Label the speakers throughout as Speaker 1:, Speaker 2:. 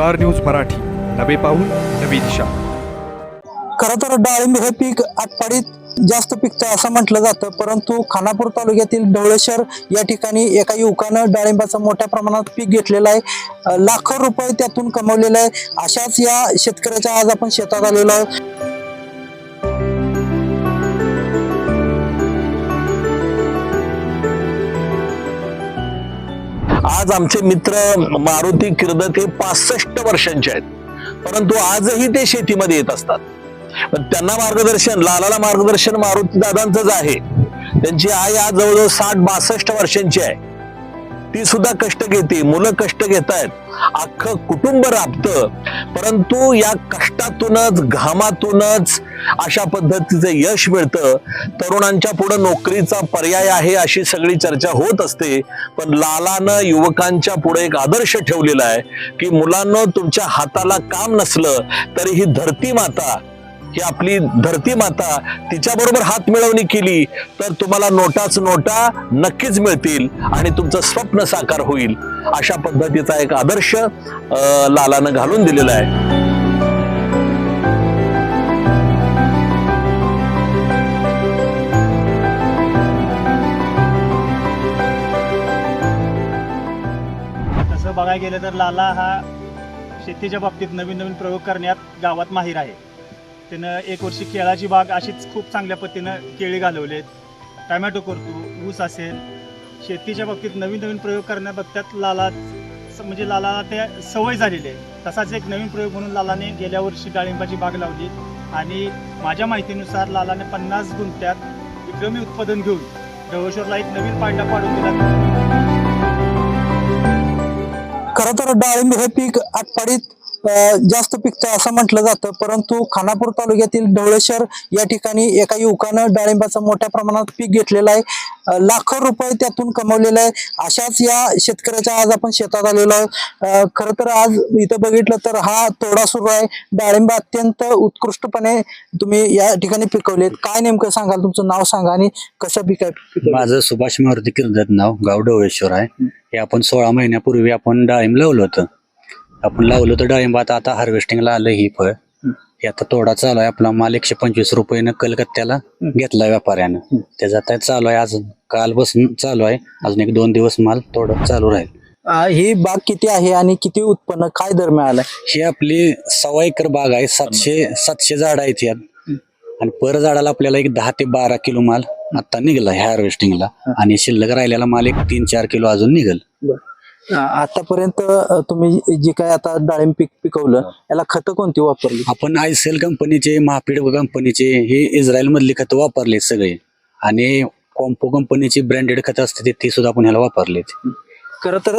Speaker 1: Star News Marathi. नवे पाऊल नवी दिशा.
Speaker 2: खरं तर डाळिंब हे पीक आटपाडीत जास्त पिकतं असं म्हटलं जातं परंतु खानापूर तालुक्यातील ढवळेश्वर या ठिकाणी एका युवकानं डाळिंबाचं मोठ्या प्रमाणात पीक घेतलेलं आहे. लाखो रुपये त्यातून कमवलेलं आहे. अशाच या शेतकऱ्याच्या आज आपण शेतात आलेलो आहे
Speaker 3: आज आमचे मित्र मारुती किर्दत हे पासष्ट वर्षांचे आहेत. परंतु आजही ते शेतीमध्ये येत असतात. पण त्यांना मार्गदर्शन लालाला मार्गदर्शन मारुती दादांचंच आहे. त्यांची आई आज जवळजवळ साठ बासष्ट वर्षांची आहे. ती सुद्धा कष्ट घेते मुलं कष्ट घेत आहेत अख्खं कुटुंब राबतं. परंतु या कष्टातूनच घामातूनच अशा पद्धतीचं यश मिळतं. तरुणांच्या पुढे नोकरीचा पर्याय आहे अशी सगळी चर्चा होत असते. पण लालानं युवकांच्या पुढे एक आदर्श ठेवलेला आहे की मुलांना तुमच्या हाताला काम नसलं तरी ही धरती माता ही आपली धरती माता तिच्या बरोबर हात मिळवणी केली तर तुम्हाला नोटाच नोटा नक्कीच मिळतील आणि तुमचं स्वप्न साकार होईल. अशा पद्धतीचा एक आदर्श लालानं घालून दिलेला आहे.
Speaker 4: तसं बघायला गेलं तर लाला हा शेतीच्या बाबतीत नवीन नवीन प्रयोग करण्यात गावात माहीर आहे. त्यानं एक वर्षी केळाची बाग अशीच खूप चांगल्या पद्धतीनं केळी घालवलेत. टमॅटो करतो ऊस असेल. शेतीच्या बाबतीत नवीन नवीन प्रयोग करण्याबाबतीत लाला म्हणजे लालाला ते सवय झालेली आहे. तसाच एक नवीन प्रयोग म्हणून लालाने गेल्या वर्षी डाळिंबाची बाग लावली. आणि माझ्या माहितीनुसार लालाने पन्नास गुंत्यात विक्रमी उत्पादन घेऊन ढवळेश्वरला एक नवीन पाडला पाडून दिला.
Speaker 2: खरं तर डाळिंब हे पीक आटपाडीत जास्त पिकतं असं म्हटलं जातं. परंतु खानापूर तालुक्यातील ढवळेश्वर या ठिकाणी एका युवकानं डाळिंबाचं मोठ्या प्रमाणात पीक घेतलेलं आहे. लाखो रुपये त्यातून कमवलेले आहे. अशाच या शेतकऱ्याच्या आज आपण शेतात आलेलो आहे खरं तर आज इथं बघितलं तर हा तोडा सुरू आहे. डाळिंब अत्यंत उत्कृष्टपणे तुम्ही या ठिकाणी पिकवलेत. काय नेमकं सांगाल? तुमचं नाव सांगा आणि कसं पिकाय
Speaker 5: माझं सुभाष मारुती किर्दत नाव गाव ढवळेश्वर आहे. हे आपण सोळा महिन्यापूर्वी आपण डाळिंब लावलं होतं. आपण लावलं होतं डाळिंब आता आता हार्वेस्टिंगला आलं ही फळ. हे आता तोडा चालू आहे. आपला माल एकशे पंचवीस रुपयानं कलकत्त्याला घेतला व्यापाऱ्यानं. त्याचा आता चालू आहे. आज कालपासून चालू आहे. अजून एक दोन दिवस माल तोडा चालू राहील.
Speaker 2: ही बाग किती आहे आणि किती उत्पन्न काय दर मिळालाय?
Speaker 5: ही आपली सव्वा एकर बाग आहे. सातशे सातशे झाड आहेत यात. आणि पर झाडाला आपल्याला एक दहा ते बारा किलो माल आता निघाला ह्या हार्वेस्टिंगला आणि शिल्लक राहिलेला माल एक तीन चार किलो अजून निघल.
Speaker 2: आतापर्यंत तुम्ही जे काय आता डाळिंब पीक पिकवलं याला खतं कोणती वापरली?
Speaker 5: आपण आयसेल कंपनीचे महापीड कंपनीचे हे इस्रायल मधली खतं वापरले सगळे. आणि कॉम्पो कंपनीची ब्रँडेड खतं असते ते- सुद्धा आपण ह्याला वापरलेत.
Speaker 2: खरं तर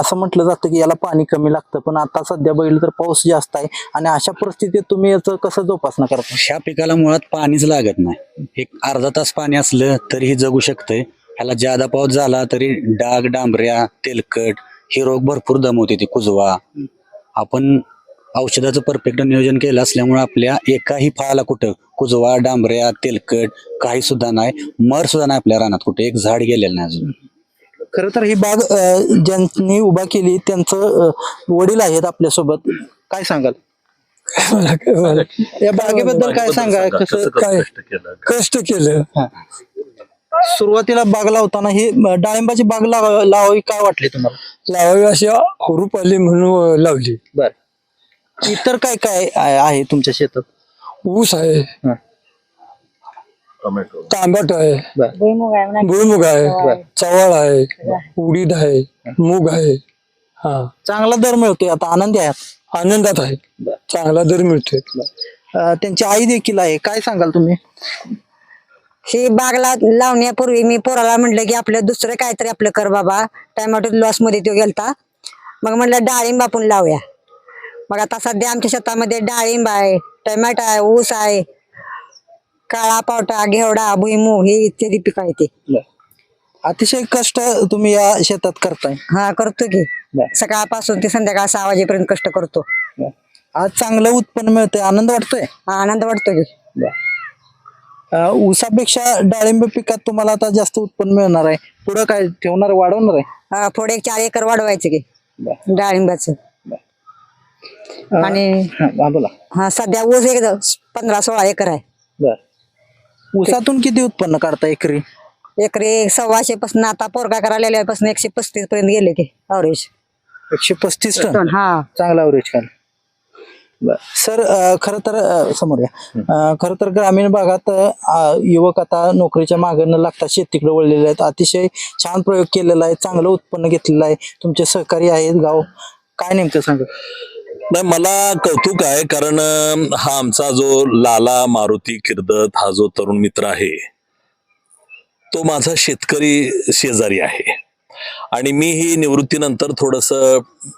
Speaker 2: असं म्हटलं जातं की याला पाणी कमी लागतं पण आता सध्या बघितलं तर पाऊस जास्त आहे. आणि अशा परिस्थितीत तुम्ही याचं कसं जोपासना करता?
Speaker 5: ह्या पिकाला मुळात पाणीच लागत नाही. एक अर्धा तास पाणी असलं तरीही जगू शकतंय. ह्याला ज्यादा पाऊस झाला तरी डाग डांबऱ्या तेलकट हे रोग भरपूर दमवते ती कुजवा. आपण औषधाचं परफेक्ट नियोजन केलं असल्यामुळे आपल्या एकाही फळाला कुठं कुजवा डांबऱ्या तेलकट काही सुद्धा नाही. मर सुद्धा नाही आपल्या रानात कुठे. एक झाड गेलेलं नाही अजून.
Speaker 2: खरं तर ही बाग अं, ज्यांनी उभा केली त्यांचं अं, वडील आहेत आपल्यासोबत. काय सांगाल? या बागेबद्दल काय सांगा. कसं काय
Speaker 6: कष्ट केलं?
Speaker 2: सुरुवातीला बाग लावताना ही डाळिंबाची बाग लाव लावावी काय वाटली तुम्हाला?
Speaker 6: लावावी अशी हुरूप आली म्हणून लावली.
Speaker 2: बर. इतर काय काय आहे आहे तुमच्या शेतात?
Speaker 6: ऊस आहे.
Speaker 2: हा.
Speaker 6: तांबट आहे. भुईमुग आहे चवळ आहे. उडीद आहे. मूग आहे. हा.
Speaker 2: चांगला दर मिळतोय आता आनंदी आहात?
Speaker 6: आनंदात आहे. चांगला दर मिळतोय.
Speaker 2: अं, त्यांची आई देखील आहे. काय सांगाल तुम्ही?
Speaker 7: ही बाग लावण्यापूर्वी मी पोराला म्हटलं की आपलं दुसरं काहीतरी आपलं कर बाबा. टॅमॅटो लॉसमध्ये तो गेलता. मग म्हटलं डाळिंब आपण लावूया. मग आता सध्या आमच्या शेतामध्ये डाळिंब आहे टमॅटो आहे ऊस आहे. काळा पावटा घेवडा भुईमूग हे इत्यादी पिकं आहे ते.
Speaker 2: अतिशय कष्ट तुम्ही या शेतात करताय.
Speaker 7: हा करतो की. सकाळपासून ते संध्याकाळ सहा वाजेपर्यंत कष्ट करतो.
Speaker 2: आज चांगलं उत्पन्न मिळतंय. आनंद वाटतोय?
Speaker 7: हा, आनंद वाटतो की.
Speaker 2: ऊसापेक्षा डाळिंब पिकात तुम्हाला आता जास्त उत्पन्न मिळणार आहे. पुढं काय ठेवणार वाढवणार आहे?
Speaker 7: हा, पुढे एक चार एकर वाढवायचं की डाळिंबाचं. आणि
Speaker 2: हा बोला.
Speaker 7: हा सध्या ऊस एक पंधरा सोळा एकर आहे.
Speaker 2: बर. ऊसातून किती उत्पन्न काढता एकरी?
Speaker 7: एकरी सव्वाशे पासून आता पोरगा करायला पासून एकशे पस्तीस पर्यंत गेले ते अवरेज
Speaker 2: एकशे पस्तीस टन?
Speaker 7: हा.
Speaker 2: चांगला अवरेज काल सर खरं तर समोर या. खरं तर ग्रामीण भागात युवक आता नोकरीच्या मागे न लागता शेतीकडे वळलेले आहेत. अतिशय छान प्रयोग केलेला आहे चांगलं उत्पन्न घेतलेलं आहे. तुमचे सहकारी आहेत गाव. काय नेमकं सांगा?
Speaker 3: नाही मला कौतुक आहे कारण हा आमचा जो लाला मारुती किर्दत हा जो तरुण मित्र आहे तो माझा शेतकरी शेजारी आहे. आणि मी ही निवृत्तीनंतर थोडस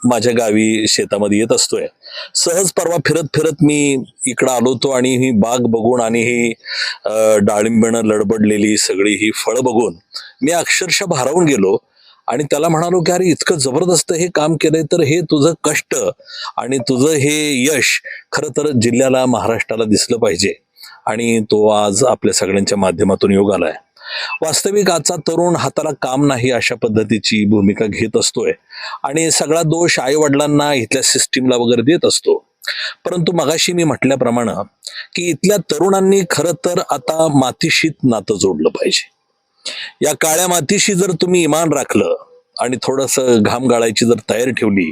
Speaker 3: माझ्या गावी शेतामध्ये येत असतोय. सहज परवा फिरत फिरत मी इकडं आलो होतो आणि ही बाग बघून आणि ही डाळिंबनं लडबडलेली सगळी ही फळं बघून मी अक्षरशः भारावून गेलो आणि त्याला म्हणालो की अरे इतकं जबरदस्त हे काम केलंय तर हे तुझं कष्ट आणि तुझं हे यश खरं तर जिल्ह्याला महाराष्ट्राला दिसलं पाहिजे. आणि तो आज आपल्या सगळ्यांच्या माध्यमातून योग आलाय. वास्तविक आजचा तरुण हाताला काम नाही अशा पद्धतीची भूमिका घेत असतोय. आणि सगळा दोष आई वडिलांना इथल्या सिस्टीमला वगैरे देत असतो. परंतु मगाशी मी म्हटल्याप्रमाणे की इथल्या तरुणांनी खरं तर आता मातीशीत नातं जोडलं पाहिजे. या काळ्या मातीशी जर तुम्ही इमान राखलं आणि थोडस घाम गाळायची जर तयारी ठेवली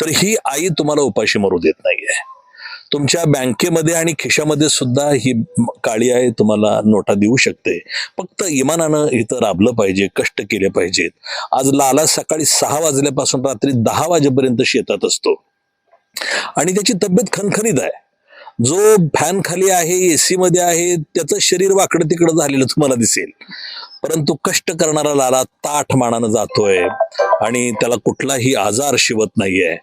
Speaker 3: तर ही आई तुम्हाला उपाशी मरू देत नाहीये. तुमच्या बँकेमध्ये आणि खिशामध्ये सुद्धा ही काळी आहे तुम्हाला नोटा देऊ शकते. फक्त इमानानं इथं राबलं पाहिजे कष्ट केले पाहिजेत. आज लाला सकाळी सहा वाजल्यापासून रात्री दहा वाजेपर्यंत शेतात असतो. आणि त्याची तब्येत खनखनीत आहे. जो फॅन खाली आहे एसी मध्ये आहे त्याचं शरीर वाकडं तिकडं झालेलं तुम्हाला दिसेल. परंतु कष्ट करणारा लाला ताठ मानानं जातोय आणि त्याला कुठलाही आजार शिवत नाहीये.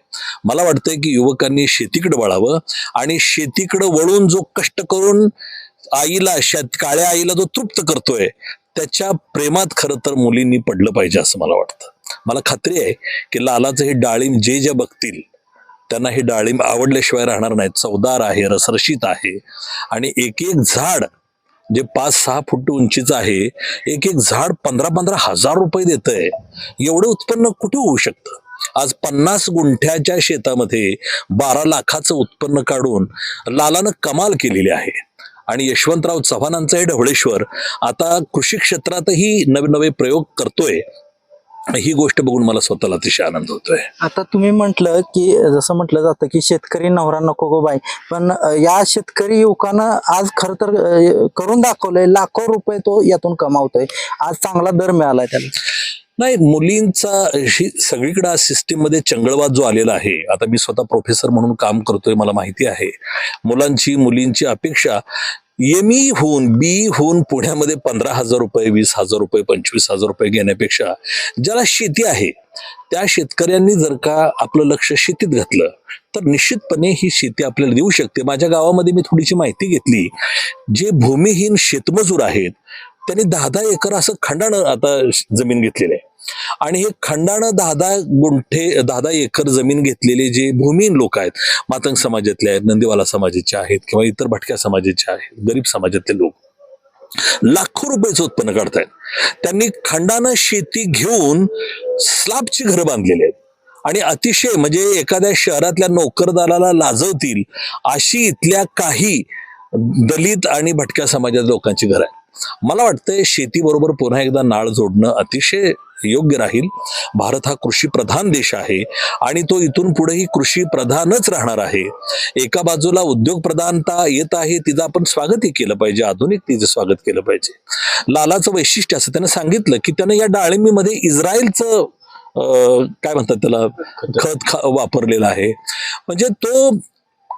Speaker 3: मला वाटतंय की युवकांनी शेतीकडे वळावं आणि शेतीकडे वळून जो कष्ट करून आईला शेत काळ्या आईला जो तृप्त करतोय त्याच्या प्रेमात खरं तर मुलींनी पडलं पाहिजे असं मला वाटतं. मला खात्री आहे की लालाचं हे डाळिंब जे जे बघतील त्यांना हे डाळिंब आवडल्याशिवाय राहणार नाही चवदार आहे रसरशीत आहे. आणि एक एक झाड जे पाच सहा फूट उंचीचं आहे एक एक झाड पंधरा पंधरा हजार रुपये देत आहे एवढं उत्पन्न कुठे होऊ शकतं? आज पन्नास गुंठ्याच्या शेतामध्ये बारा लाखाचं उत्पन्न काढून लालानं कमाल केलेली आहे. आणि यशवंतराव चव्हाणांचं हे ढवळेश्वर आता कृषी क्षेत्रातही नवे नवे प्रयोग करतोय. ही गोष्ट बघून मला स्वतःला अतिशय आनंद होतोय.
Speaker 2: आता तुम्ही म्हटलं की जसं म्हटलं जातं की शेतकरी नवरा नको गो बाई. पण या शेतकरी युवकानं आज खरं तर करून दाखवलंय लाखो रुपये तो यातून कमावतोय. आज चांगला दर मिळालाय त्याला.
Speaker 3: नाही मुलींचा ही सगळीकडे आज सिस्टीममध्ये चंगळवाद जो आलेला आहे आता मी स्वतः प्रोफेसर म्हणून काम करतोय मला माहिती आहे. मुलांची मुलींची अपेक्षा एम ई होऊन बी होऊन पुण्यामध्ये पंधरा हजार रुपये वीस हजार रुपये पंचवीस हजार रुपये घेण्यापेक्षा ज्याला शेती आहे त्या शेतकऱ्यांनी जर का आपलं लक्ष शेतीत घातलं तर निश्चितपणे ही शेती आपल्याला देऊ शकते. माझ्या गावामध्ये मी थोडीशी माहिती घेतली. जे भूमिहीन शेतमजूर आहेत त्यांनी दहा दहा एकर असं खंडानं आता जमीन घेतलेलं आहे. आणि हे खंडानं दहा दहा गुंठे दहा दहा एकर जमीन घेतलेले जे भूमिहीन लोक आहेत मातंग समाजातले आहेत नंदीवाला समाजाचे आहेत किंवा इतर भटक्या समाजाचे आहेत गरीब समाजातले लोक लाखो रुपयाचं उत्पन्न काढतायत. त्यांनी खंडानं शेती घेऊन स्लॅबची घरं बांधलेली आहेत. आणि अतिशय म्हणजे एखाद्या शहरातल्या नोकरदाराला लाजवतील अशी इथल्या काही दलित आणि भटक्या समाजात लोकांची घरं आहेत. मला वाटतंय शेतीबरोबर पुन्हा एकदा नाळ जोडणं अतिशय योग्य राहील. भारत हा कृषी प्रधान देश आहे आणि तो इथून पुढेही कृषी प्रधानच राहणार आहे. एका बाजूला उद्योग प्रधानता येत आहे तिचं आपण स्वागतही केलं पाहिजे आधुनिक तिचं स्वागत केलं पाहिजे. लालाचं वैशिष्ट्य असं त्यानं सांगितलं की त्यानं या डाळिंबीमध्ये इस्रायलचं काय म्हणतात त्याला खत वापरलेलं आहे. म्हणजे तो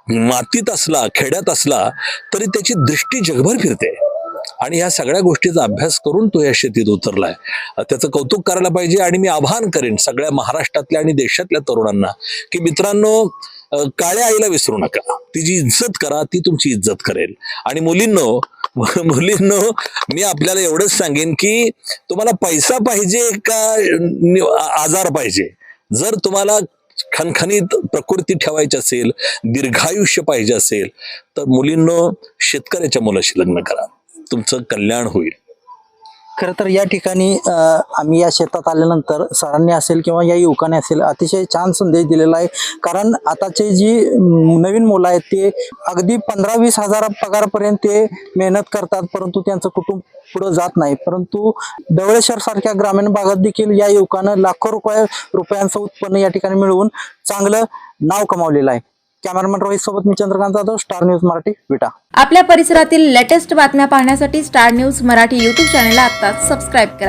Speaker 3: मातीत असला खेड्यात असला तरी त्याची दृष्टी जगभर फिरते. आणि ह्या सगळ्या गोष्टीचा अभ्यास करून तो या शेतीत उतरलाय. त्याचं कौतुक करायला पाहिजे आणि मी आवाहन करेन सगळ्या महाराष्ट्रातल्या आणि देशातल्या तरुणांना की मित्रांनो काळ्या आईला विसरू नका. तिची इज्जत करा ती तुमची इज्जत करेल. आणि मुलींनो मुलींनो मी आपल्याला एवढंच सांगेन की तुम्हाला पैसा पाहिजे का आजार पाहिजे? जर तुम्हाला खणखणीत प्रकृती ठेवायची असेल दीर्घायुष्य पाहिजे असेल तर मुलींनो शेतकऱ्याच्या मुलाशी लग्न करा. तुमचं कल्याण होईल.
Speaker 2: खरं तर या ठिकाणी आम्ही या शेतात आल्यानंतर सरांनी असेल किंवा या युवकाने असेल अतिशय छान संदेश दिलेला आहे. कारण आताचे जी नवीन मुलं आहेत ते अगदी पंधरा वीस हजार पगारपर्यंत ते मेहनत करतात परंतु त्यांचं कुटुंब पुढं जात नाही. परंतु डवळेश्वर सारख्या ग्रामीण भागात देखील या युवकानं लाखो रुपये रुपयांचं उत्पन्न या ठिकाणी मिळवून चांगलं नाव कमावलेलं आहे. कॅमेरामॅन रोहित सोबत मी चंद्रकांत जाधव स्टार न्यूज मराठी विटा.
Speaker 8: आपल्या परिसरातील लेटेस्ट बातम्या पाहण्यासाठी Star News Marathi YouTube channel आता सबस्क्राईब करा.